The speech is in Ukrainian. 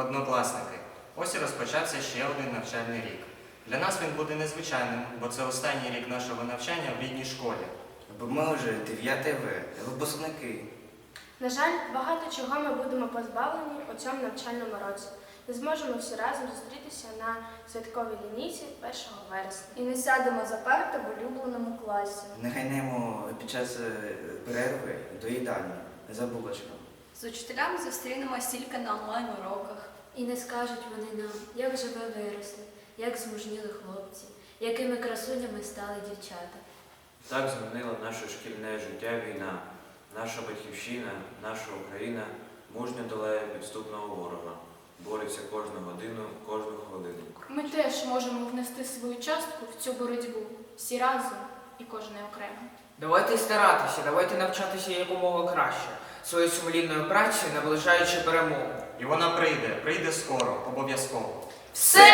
однокласники. Ось і розпочався ще один навчальний рік. Для нас він буде незвичайним, бо це останній рік нашого навчання в рідній школі. Бо ми вже 9 В, випускники. На жаль, багато чого ми будемо позбавлені у цьому навчальному році. Не зможемо всі разом зустрітися на святковій лінійці 1 вересня. І не сядемо за парти в улюбленому класі. Не гайнемо під час е, перерви до їдальні за булочком. З учителями зустрінемось тільки на онлайн-уроках. І не скажуть вони нам, як же ви виросли, як змужніли хлопці, якими красунями стали дівчата. Так змінила наше шкільне життя війна. Наша батьківщина, наша Україна мужньо долає підступного ворога, бореться кожну годину, кожну хвилину. Ми теж можемо внести свою частку в цю боротьбу всі разом і кожен окремо. Давайте старатися, давайте навчатися якомога краще, своєю сумлінною працею наближаючи перемогу. І вона прийде, прийде скоро, обов'язково. Все